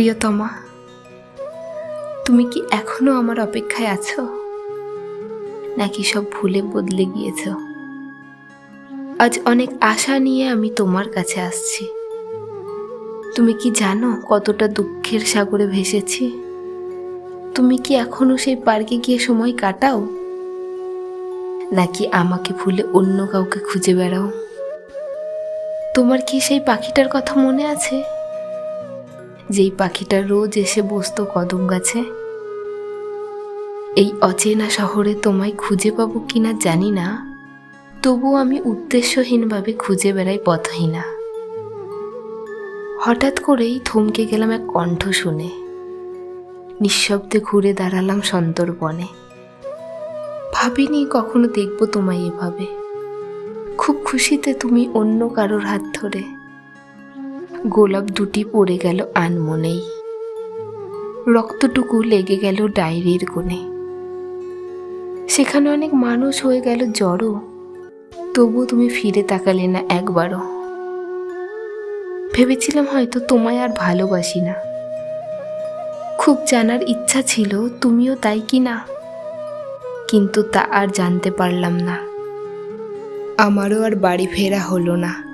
প্রিয়তমা, তুমি কি এখনও আমার অপেক্ষায় আছো? নাকি সব ভুলে বদলে গিয়েছ? আজ অনেক আশা নিয়ে আমি তোমার কাছে আসছি। তুমি কি জানো কতটা দুঃখের সাগরে ভেসেছি? তুমি কি এখনও সেই পার্কে গিয়ে সময় কাটাও? নাকি আমাকে ভুলে অন্য কাউকে খুঁজে বেড়াও? তোমার কি সেই পাখিটার কথা মনে আছে? যেই পাখিটা রোজ এসে বসত কদম গাছে? এই অচেনা শহরে তোমায় খুঁজে পাবো কিনা জানি না। তবু আমি উদ্দেশ্যহীনভাবে খুঁজে বেড়াই পথহীনা। হঠাৎ করেই থমকে গেলাম এক কণ্ঠ শুনে। নিঃশব্দে ঘুরে দাঁড়ালাম সন্তর্পণে। ভাবিনি কখনো দেখব তোমায় এভাবে। খুব খুশিতে তুমি অন্য কারোর হাত ধরে। গোলাপ দুটি পড়ে গেল আনমনেই। রক্তটুকু লেগে গেল ডায়েরির কোণে। সেখানে অনেক মানুষ হয়ে গেল জড়ো। তবু তুমি ফিরে তাকালে না একবারও। ভেবেছিলাম হয়তো তোমায় আর ভালোবাসি না। খুব জানার ইচ্ছা ছিল তুমিও তাই কি না? কিন্তু তা আর জানতে পারলাম না। আমারও আর বাড়ি ফেরা হলো না।